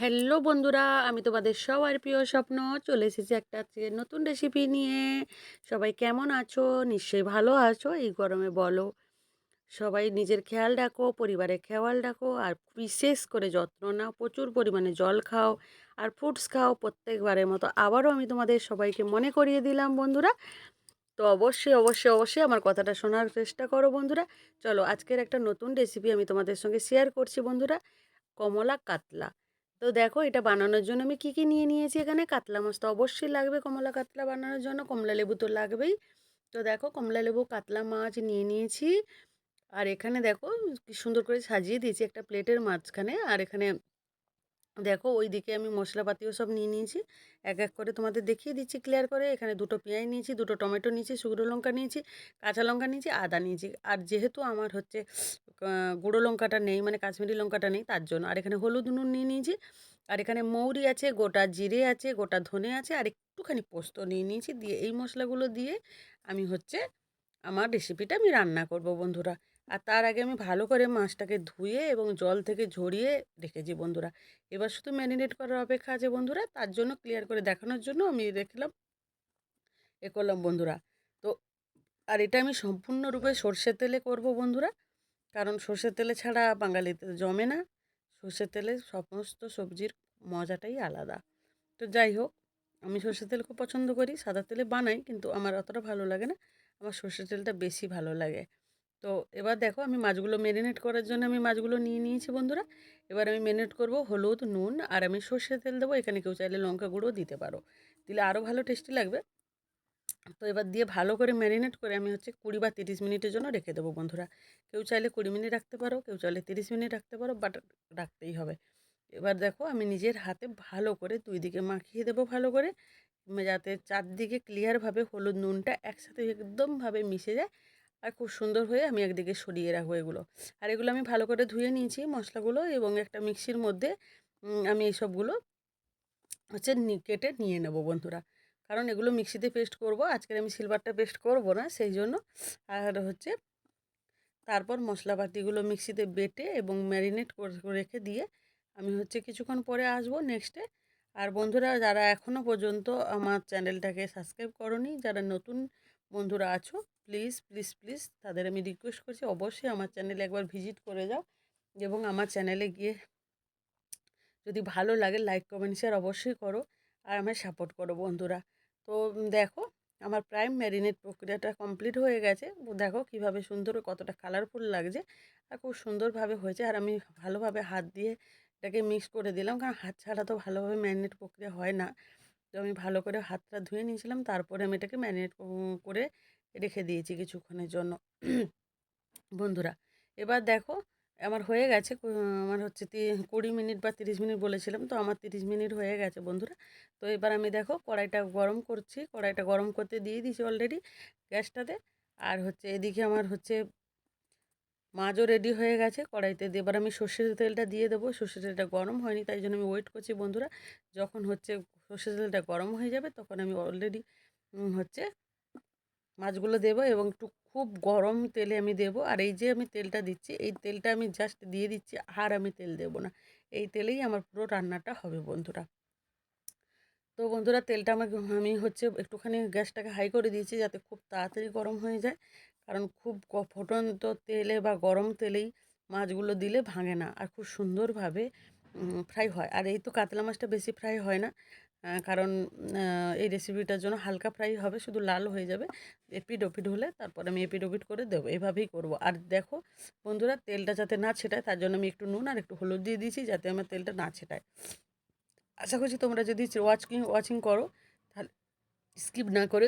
Hello বন্ধুরা, আমি তোমাদের সবার প্রিয় স্বপ্ন। চলে এসেছি একটা নতুন রেসিপি নিয়ে। সবাই কেমন আছো? নিশ্চয়ই ভালো আছো, এই গরমে বলো। সবাই নিজের খেয়াল রাখো, পরিবারের খেয়াল রাখো, আর বিশেষ করে যত্ন নাও, প্রচুর পরিমাণে জল খাও আর ফ্রুটস খাও। প্রত্যেকবারের মতো আবারও আমি তোমাদের সবাইকে মনে করিয়ে দিলাম বন্ধুরা। তো অবশ্যই অবশ্যই অবশ্যই আমার কথাটা শোনার চেষ্টা করো বন্ধুরা। চলো আজকের একটা নতুন রেসিপি আমি তোমাদের সঙ্গে শেয়ার করছি বন্ধুরা। কমলা কাতলা। তো দেখো এটা বানানোর জন্য আমি কী কী নিয়ে নিয়েছি এখানে? কাতলা মাছ তো অবশ্যই লাগবে, কমলা কাতলা বানানোর জন্য, কমলা লেবু তো লাগবেই। তো দেখো কমলা লেবু, কাতলা মাছ নিয়ে নিয়েছি। আর এখানে দেখো কি সুন্দর করে সাজিয়ে দিয়েছি একটা প্লেটের মাঝখানে। আর এখানে দেখো ওই দিকে আমি মশলাপাতিও সব নিয়ে নিয়েছি। এক এক করে তোমাদের দেখিয়ে দিচ্ছি ক্লিয়ার করে। এখানে দুটো পেঁয়াজ নিয়েছি, দুটো টমেটো নিয়েছি, শুকনো লঙ্কা নিয়েছি, কাঁচা লঙ্কা নিয়েছি, আদা নিয়েছি। আর যেহেতু আমার হচ্ছে গুঁড়ো লঙ্কাটা নেই মানে কাশ্মীরি লঙ্কাটা নেই, তার জন্য। আর এখানে হলুদ নুন নিয়ে নিয়েছি, আর এখানে মৌরি আছে, গোটা জিরে আছে, গোটা ধনে আছে, আর একটুখানি পোস্ত নিয়ে নিয়েছি। দিয়ে এই মশলাগুলো দিয়ে আমি হচ্ছে, আমার রেসিপিটা আমি রান্না করব বন্ধুরা। আর তার আগে আমি ভালো করে মাছটাকে ধুয়ে এবং জল থেকে ঝরিয়ে রেখেছি বন্ধুরা। এবার শুধু ম্যারিনেট করার অপেক্ষা আছে বন্ধুরা, তার জন্য ক্লিয়ার করে দেখানোর জন্য আমি দেখলাম, এ করলাম বন্ধুরা। তো, আর এটা আমি সম্পূর্ণরূপে সর্ষের তেলে করব বন্ধুরা, কারণ সর্ষের তেলে ছাড়া বাঙালিতে জমে না। সর্ষের তেলে সমস্ত সবজির মজাটাই আলাদা। তো যাই হোক, আমি সর্ষের তেল খুব পছন্দ করি, সাদা তেলে বানাই, কিন্তু আমার অতটা ভালো লাগে না। আমার সর্ষের তেলটা বেশি ভালো লাগে। তো এবার দেখো আমি মাছগুলো ম্যারিনেট করার জন্য আমি মাছগুলো নিয়ে নিয়েছি বন্ধুরা। এবার আমি ম্যারিনেট করব হলুদ, নুন আর আমি সর্ষের তেল দেবো। এখানে কেউ চাইলে লঙ্কা গুঁড়ো দিতে পারো। দিলে আরও ভালো টেস্টি লাগবে। তো এবার দিয়ে ভালো করে ম্যারিনেট করে আমি হচ্ছে কুড়ি বা তিরিশ মিনিটের জন্য রেখে দেবো বন্ধুরা। কেউ চাইলে কুড়ি মিনিট রাখতে পারো, কেউ চাইলে তিরিশ মিনিট রাখতে পারো বাট রাখতেই হবে। এবার দেখো আমি নিজের হাতে ভালো করে দুই দিকে মাখিয়ে দেবো ভালো করে। যাতে চারদিকে ক্লিয়ারভাবে হলুদ, নুনটা একসাথে একদমভাবে মিশে যায়। আর খুব সুন্দর হয়ে আমি একদিকে সরিয়ে রাখব এগুলো। আর এগুলো আমি ভালো করে ধুয়ে নিয়েছি মশলাগুলো এবং একটা মিক্সির মধ্যে আমি এই সবগুলো হচ্ছে কেটে নিয়ে নেব বন্ধুরা। কারণ এগুলো মিক্সিতে পেস্ট করব, আজকের আমি সিলভারটা পেস্ট করব না, সেই জন্য। আর হচ্ছে তারপর মশলাপাতিগুলো মিক্সিতে বেটে এবং ম্যারিনেট করে, রেখে দিয়ে আমি হচ্ছে কিছুক্ষণ পরে আসব নেক্সটে আর বন্ধুরা, যারা এখনও পর্যন্ত আমার চ্যানেলটাকে সাবস্ক্রাইব করনি, যারা নতুন বন্ধুরা আছো প্লিজ প্লিজ প্লিজ তাদের আমি রিকোয়েস্ট করছি, অবশ্যই আমার চ্যানেলে একবার ভিজিট করে যাও এবং আমার চ্যানেলে গিয়ে যদি ভালো লাগে লাইক কমেন্ট শেয়ার অবশ্যই করো আর আমায় সাপোর্ট করো বন্ধুরা। তো দেখো, আমার প্রায় ম্যারিনেট প্রক্রিয়াটা কমপ্লিট হয়ে গেছে। দেখো কীভাবে সুন্দর, কতটা কালারফুল লাগছে আর খুব সুন্দরভাবে হয়েছে আর আমি ভালোভাবে হাত দিয়ে এটাকে মিক্স করে দিলাম। কারণ হাত ছাড়া তো ভালোভাবে ম্যারিনেট প্রক্রিয়া হয় না। তো আমি ভালো করে হাতটা ধুয়ে নিয়েছিলাম, তারপরে আমি এটাকে ম্যারিনেট করে রেখে দিয়েছি কিছুক্ষণের জন্য। বন্ধুরা, এবার দেখো, আমার হয়ে গেছে আমার হচ্ছে কুড়ি মিনিট বা তিরিশ মিনিট বলেছিলাম, তো আমার তিরিশ মিনিট হয়ে গেছে বন্ধুরা। তো এবার আমি দেখো, কড়াইটা গরম করছি, কড়াইটা গরম করতে দিয়ে দিয়েছি অলরেডি গ্যাসটাতে। আর হচ্ছে এদিকে আমার হচ্ছে মাছও রেডি হয়ে গেছে কড়াইতে এবার আমি সর্ষের তেলটা দিয়ে দেবো, সর্ষের তেলটা গরম হয়নি, তাই জন্য আমি ওয়েট করছি বন্ধুরা। যখন হচ্ছে সর্ষের তেলটা গরম হয়ে যাবে, তখন আমি অলরেডি হচ্ছে মাছগুলো দেবো এবং একটু খুব গরম তেলে আমি দেব। আর এই যে আমি তেলটা দিচ্ছি, এই তেলটা আমি জাস্ট দিয়ে দিচ্ছি, আর আমি তেল দেব না। এই তেলেই আমার পুরো রান্নাটা হবে বন্ধুরা। তো বন্ধুরা, তেলটা আমাকে, আমি হচ্ছে একটুখানি গ্যাসটাকে হাই করে দিয়েছি যাতে খুব তাড়াতাড়ি গরম হয়ে যায়। কারণ খুব ফোটন্ত তেলে বা গরম তেলেই মাছগুলো দিলে ভাঙে না। আর খুব সুন্দরভাবে ফ্রাই হয়। আর এই তো কাতলা মাছটা বেশি ফ্রাই হয় না। কারণ এই রেসিপিটার জন্য হালকা ফ্রাই হবে, শুধু লাল হয়ে যাবে। এপিড ওপিড হলে তারপর আমি এপিড ওপিড করে দেবো, এভাবেই করব। আর দেখো বন্ধুরা, তেলটা যাতে না ছেটায়, তার জন্য আমি একটু নুন আর একটু হলুদ দিয়ে দিয়েছি, যাতে আমার তেলটা না ছেটায়। আশা করছি তোমরা যদি ওয়াচিং ওয়াচিং করো, তাহলে স্কিপ না করে,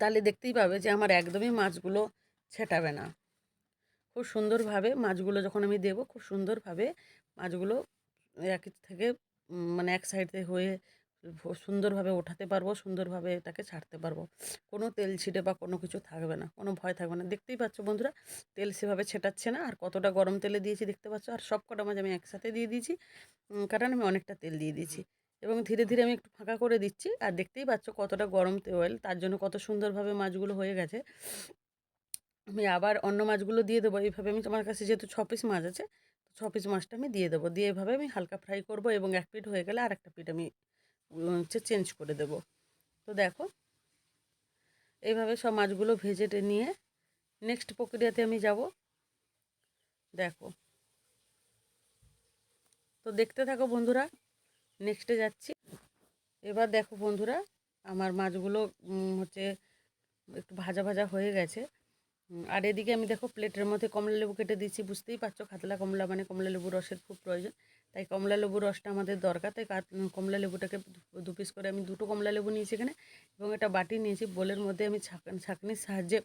তাহলে দেখতেই পাবে যে আমার একদমই মাছগুলো ছেটাবে না। খুব সুন্দরভাবে মাছগুলো যখন আমি দেবো, খুব সুন্দরভাবে মাছগুলো এক থেকে মানে এক সাইডে হয়ে সুন্দরভাবে ওঠাতে পারব, সুন্দরভাবে এটাকে ছাড়তে পারব। কোনো তেল ছিটে বা কোনো কিছু থাকবে না, কোনো ভয় থাকবে না। দেখতেই পাচ্ছ বন্ধুরা, তেল সেভাবে ছেটাচ্ছে না, আর কতটা গরম তেলে দিয়েছি দেখতে পাচ্ছ, আর সব কটা মাছ আমি একসাথে দিয়ে দিয়েছি কারণ আমি অনেকটা তেল দিয়ে দিয়েছি। এবং ধীরে ধীরে আমি একটু ফাঁকা করে দিচ্ছি, আর দেখতেই পাচ্ছ কতটা গরম তেল, তার জন্য কত সুন্দরভাবে মাছগুলো হয়ে গেছে। আমি আবার অন্য মাছগুলো দিয়ে দেবো, এইভাবে আমি আমার কাছে যেহেতু ছ পিস মাছ আছে ছ পিস মাছটা আমি দিয়ে দেবো। দিয়ে এভাবে আমি হালকা ফ্রাই করব এবং এক পিট হয়ে গেলে আর একটা পিঠ আমি হচ্ছে চেঞ্জ করে দেব। তো দেখো এইভাবে সব মাছগুলো ভেজে টে নিয়ে নেক্সট প্রক্রিয়াতে আমি যাব। দেখো। তো দেখতে থাকো বন্ধুরা নেক্সটে যাচ্ছি। এবার দেখো বন্ধুরা, আমার মাছগুলো হচ্ছে একটু ভাজা ভাজা হয়ে গেছে। আর এদিকে আমি দেখো প্লেটের মধ্যে কমলা লেবু কেটে দিচ্ছি বুঝতেই পারছ খাতলা কমলা মানে কমলা লেবু রসের খুব প্রয়োজন। তাই কমলা লেবু রসটা আমাদের দরকার, তাই কমলা লেবুটাকে দু- পিস করে আমি দুটো কমলা লেবু নিয়েছি এখানে এবং একটা বাটি নিয়েছি। বোলের মধ্যে আমি ছাঁক- ছাঁকনির সাহায্যে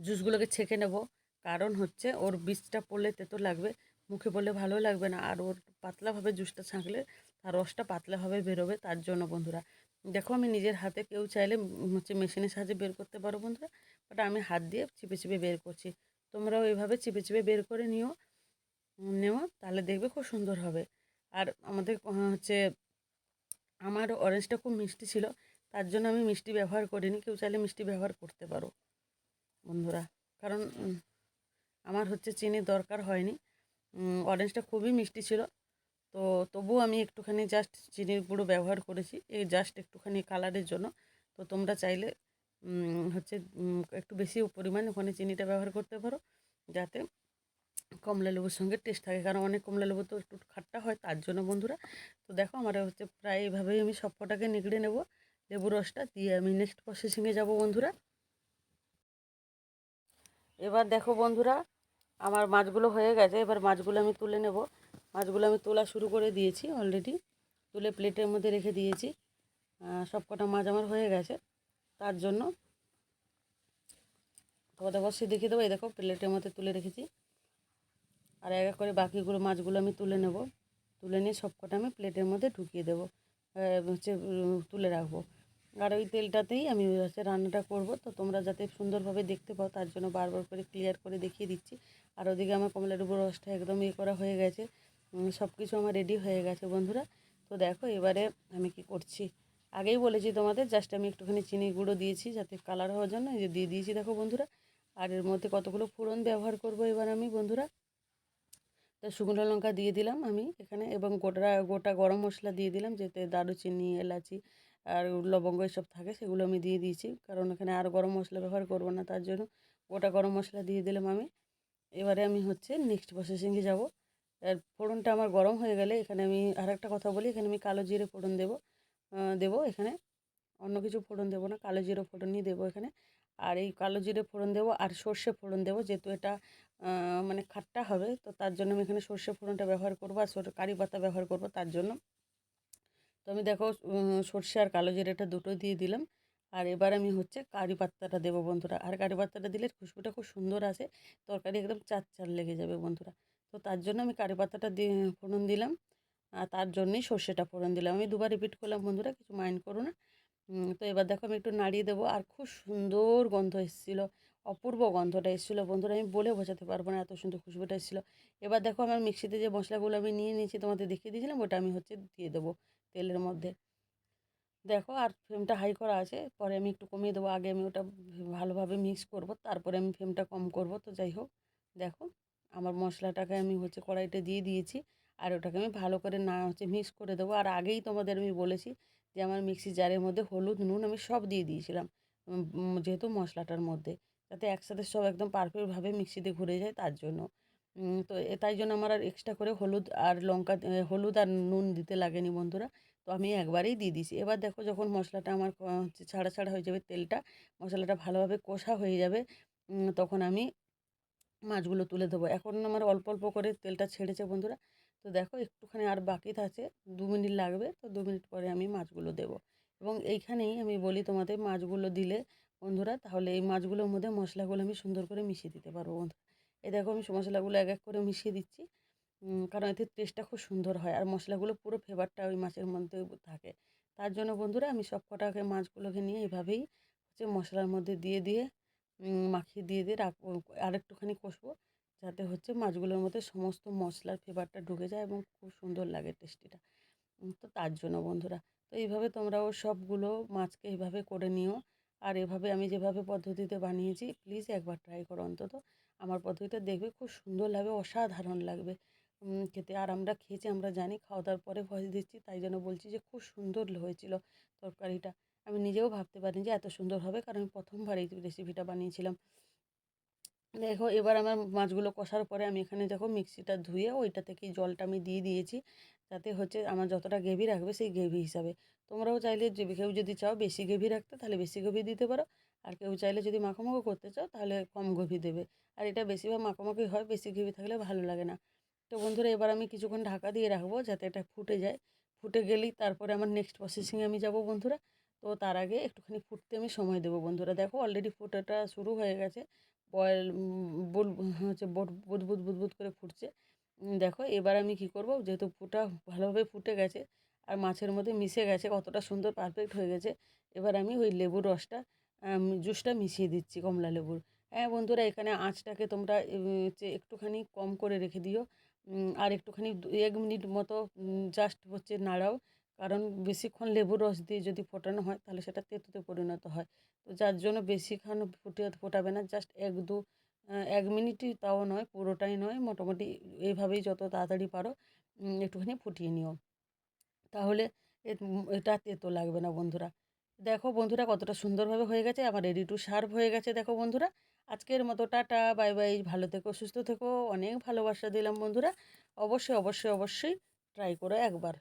জুসগুলোকে ছেঁকে নেব। কারণ হচ্ছে ওর বীজটা পড়লে তেতো লাগবে, মুখে পড়লে ভালো লাগবে না। আর ওর পাতলাভাবে জুসটা ছাঁকলে তার রসটা পাতলাভাবে বেরোবে, তার জন্য বন্ধুরা। দেখো আমি নিজের হাতে কেউ চাইলে হচ্ছে মেশিনের সাহায্যে বের করতে পারো বন্ধুরা বাট আমি হাত দিয়ে চিপে চিপে বের করছি। তোমরাও এইভাবে চিপে চিপে বের করে নিও নেও, তাহলে দেখবে খুব সুন্দর হবে। আর আমাদের হচ্ছে আমার অরেঞ্জটা খুব মিষ্টি ছিল, তার জন্য আমি মিষ্টি ব্যবহার করিনি, কেউ চাইলে মিষ্টি ব্যবহার করতে পারো বন্ধুরা। কারণ আমার হচ্ছে চিনির দরকার হয়নি অরেঞ্জটা খুবই মিষ্টি ছিল তো তবুও আমি একটুখানি জাস্ট চিনির গুঁড়ো ব্যবহার করেছি, এই জাস্ট একটুখানি কালারের জন্য। তো তোমরা চাইলে হচ্ছে একটু বেশি পরিমাণ ওখানে চিনিটা ব্যবহার করতে পারো, যাতে কমলা লেবুর সঙ্গে টেস্ট থাকে। কারণ অনেক কমলা লেবু তো একটু খাট্টা হয়, তার জন্য বন্ধুরা, তো দেখো আমার হচ্ছে প্রায় এইভাবেই আমি সব কটাকে নিগড়ে নেব। লেবু রসটা দিয়ে আমি নেক্সট প্রসেসিংয়ে যাব বন্ধুরা। এবার দেখো বন্ধুরা, আমার মাছগুলো হয়ে গেছে, এবার মাছগুলো আমি তুলে নেব। মাছগুলো আমি তোলা শুরু করে দিয়েছি অলরেডি তুলে প্লেটের মধ্যে রেখে দিয়েছি। সব কটা মাছ আমার হয়ে গেছে। তার জন্য তোমাদের অবশ্যই দেখিয়ে দেবো। এই দেখো প্লেটের মধ্যে তুলে রেখেছি। আর এক এক করে বাকিগুলো মাছগুলো আমি তুলে নেব। তুলে নিয়ে সব কটা আমি প্লেটের মধ্যে ঢুকিয়ে দেবো। হচ্ছে তুলে রাখব। আর ওই তেলটাতেই আমি হচ্ছে রান্নাটা করব। তো তোমরা যাতে সুন্দরভাবে দেখতে পাও, তার জন্য বারবার করে ক্লিয়ার করে দেখিয়ে দিচ্ছি। আর ওদিকে আমার কমলা লেবুর রসটা একদম ইয়ে করা হয়ে গেছে। সব কিছু আমার রেডি হয়ে গেছে বন্ধুরা। তো দেখো, এবারে আমি কি করছি? আগেই বলেছি তোমাদের জাস্ট আমি একটুখানি চিনি গুঁড়ো দিয়েছি যাতে কালার হওয়ার জন্য। এই যে দিয়ে দিয়েছি দেখো বন্ধুরা। আর এর মধ্যে কতগুলো ফোড়ন ব্যবহার করব এবার আমি বন্ধুরা। তো শুকনো লঙ্কা দিয়ে দিলাম আমি এখানে, এবং গোটা গোটা গরম মশলা দিয়ে দিলাম, যেতে দারুচিনি, এলাচি আর লবঙ্গ এসব থাকে, সেগুলো আমি দিয়ে দিয়েছি। কারণ এখানে আর গরম মশলা ব্যবহার করব না, তার জন্য গোটা গরম মশলা দিয়ে দিলাম আমি। এবারে আমি হচ্ছে নেক্সট প্রসেসিংয়ে যাব। আর ফোড়নটা আমার গরম হয়ে গেলে এখানে আমি আর একটা কথা বলি, এখানে আমি কালো জিরে ফোড়ন দেবো দেবো এখানে। অন্য কিছু ফোড়ন দেবো না, কালো জিরে ফোড়নই দেবো এখানে। আর এই কালো জিরে ফোড়ন দেবো আর সর্ষে ফোড়ন দেবো, যেহেতু এটা মানে খাট্টা হবে, তো তার জন্য আমি এখানে সর্ষে ফোড়নটা ব্যবহার করব আর কারি পাতা ব্যবহার করব তার জন্য। তো আমি দেখো সর্ষে আর কালো জিরেটা দুটো দিয়ে দিলাম। আর এবার আমি হচ্ছে কারি পাত্তাটা দেবো বন্ধুরা। আর কারি পাত্তাটা দিলে খুশবুটা খুব সুন্দর আসে, তরকারি একদম চার চার লেগে যাবে বন্ধুরা। তো তার জন্য আমি কারি পাতাটা দিয়ে ফোড়ন দিলাম। আর তার জন্যই সর্ষেটা ফোড়ন দিলাম। আমি দুবার রিপিট করলাম, বন্ধুরা, কিছু মাইন্ড করো না। তো এবার দেখো আমি একটু নাড়িয়ে দেবো। আর খুব সুন্দর গন্ধ এসেছিল, অপূর্ব গন্ধটা এসেছিল। বন্ধুরা, আমি বলে বোঝাতে পারব না এত সুন্দর খুশবুটা এসেছিল। এবার দেখো আমার মিক্সিতে যে মশলাগুলো আমি নিয়ে নিয়েছি, তোমাদের দেখিয়ে দিয়েছিলাম, ওটা আমি হচ্ছে দিয়ে দেবো তেলের মধ্যে। দেখো, আর ফ্লেমটা হাই করা আছে। পরে আমি একটু কমিয়ে দেবো। আগে আমি ওটা ভালোভাবে মিক্স করব, তারপরে আমি ফ্লেমটা কম করব। তো যাই হোক, দেখো। আমার মশলাটাকে আমি হচ্ছে কড়াইতে দিয়ে দিয়েছি, আর ওটাকে আমি ভালো করে না হচ্ছে মিক্স করে দেবো। আর আগেই তোমাদের আমি বলেছি যে আমার মিক্সি জারের মধ্যে হলুদ, নুন আমি সব দিয়ে দিয়েছিলাম যেহেতু মশলাটার মধ্যে, যাতে একসাথে সব একদম পারফেক্টভাবে মিক্সিতে ঘুরে যায় তার জন্য। তো তাই জন্য আমার আর এক্সট্রা করে হলুদ আর লঙ্কা হলুদ আর নুন দিতে লাগেনি বন্ধুরা, তো আমি একবারেই দিয়ে দিয়েছি। এবার দেখো যখন মশলাটা আমার হচ্ছে ছাড়া ছাড়া হয়ে যাবে তেলটা, মশলাটা ভালোভাবে কষা হয়ে যাবে তখন আমি মাছগুলো তুলে দেবো এখন আমার অল্প অল্প করে তেলটা ছেড়েছে বন্ধুরা। তো দেখো একটুখানি আর বাকি আছে, দু মিনিট লাগবে, তো দু মিনিট পরে আমি মাছগুলো দেবো। এবং এইখানেই আমি বলি তোমাদের মাছগুলো দিলে বন্ধুরা, তাহলে এই মাছগুলোর মধ্যে মশলাগুলো আমি সুন্দর করে মিশিয়ে দিতে পারব বন্ধুরা। এই দেখো আমি মশলাগুলো এক এক করে মিশিয়ে দিচ্ছি। কারণ এতে টেস্টটা খুব সুন্দর হয়, আর মশলাগুলো পুরো ফ্লেভারটা ওই মাছের মধ্যে থাকে। তার জন্য বন্ধুরা আমি সব কটাকে মাছগুলোকে নিয়ে এভাবেই হচ্ছে মশলার মধ্যে দিয়ে দিয়ে মাখিয়ে দিয়ে দিয়ে রাখব আর একটুখানি কষবো, যাতে হচ্ছে মাছগুলোর মধ্যে সমস্ত মশলার ফ্লেভারটা ঢুকে যায় এবং খুব সুন্দর লাগে টেস্টিটা তো তার জন্য বন্ধুরা, তো এইভাবে তোমরাও সবগুলো মাছকে এইভাবে করে নিও। আর এভাবে আমি যেভাবে পদ্ধতিতে বানিয়েছি প্লিজ একবার ট্রাই করো অন্তত। আমার পদ্ধতিটা দেখবে খুব সুন্দর লাগবে, অসাধারণ লাগবে। খেতে আর আমরা খেয়েছি, আমরা জানি, খাওয়া দাওয়ার পরে ভয়েস দিচ্ছি, তাই জন্য বলছি যে খুব সুন্দর হয়েছিল তরকারিটা। আমি নিজেও ভাবতে পারিনি যে এত সুন্দর হবে। কারণ আমি প্রথমবার এই রেসিপিটা বানিয়েছিলাম। দেখো, এবার আমার মাছগুলো কষার পরে আমি এখানে দেখো মিক্সিটা ধুয়ে ওইটা থেকেই জলটা আমি দিয়ে দিয়েছি। যাতে হচ্ছে আমার যতটা গ্রেভি রাখবে সেই গ্রেভি হিসাবে। তোমরাও চাইলে কেউ যদি চাও বেশি গ্রেভি রাখতে তাহলে বেশি গ্রেভি দিতে পারো। আর কেউ চাইলে যদি মাখামাখো করতে চাও তাহলে কম গ্রেভি দেবে। আর এটা বেশিরভাগ মাখামাখি হয়, বেশি গ্রেভি থাকলে ভালো লাগে না। তো বন্ধুরা, এবার আমি কিছুক্ষণ ঢাকা দিয়ে রাখব যাতে এটা ফুটে যায়। ফুটে গেলেই তারপরে আমার নেক্সট প্রসেসিংয়ে আমি যাব বন্ধুরা। তো তার আগে একটুখানি ফুটতে আমি সময় দেবো বন্ধুরা। দেখো অলরেডি ফুটাটা শুরু হয়ে গেছে। বয়েল বুল, হচ্ছে বুদবুদ বুদবুদ করে ফুটছে। দেখো এবার আমি কি করব? যেহেতু ফুটা ভালোভাবে ফুটে গেছে আর মাছের মধ্যে মিশে গেছে, কতটা সুন্দর পারফেক্ট হয়ে গেছে, এবার আমি ওই লেবুর রসটা জুসটা মিশিয়ে দিচ্ছি কমলা লেবুর। হ্যাঁ বন্ধুরা, এখানে আঁচটাকে তোমরা হচ্ছে একটুখানি কম করে রেখে দিও। আর একটুখানি এক মিনিট মতো জাস্ট হচ্ছে নাড়াও। কারণ বেশিক্ষণ লেবুর রস দিয়ে যদি ফোটানো হয়, তাহলে সেটা তেঁতুতে পরিণত হয়। তো যার জন্য বেশিক্ষণ ফুটে ফোটাবে না জাস্ট এক দু এক মিনিটই তাও নয়, পুরোটাই নয়, মোটামুটি এইভাবেই যত তাড়াতাড়ি পারো একটুখানি ফুটিয়ে নিও। তাহলে এটা তেতো লাগবে না বন্ধুরা। দেখো বন্ধুরা কতটা সুন্দরভাবে হয়ে গেছে, আমার রেডি টু সার্ভ হয়ে গেছে দেখো বন্ধুরা। আজকের মতো টাটা, বাই বাই, ভালো থেকো, সুস্থ থেকো, অনেক ভালোবাসা দিলাম বন্ধুরা। অবশ্যই অবশ্যই অবশ্যই ট্রাই করো একবার।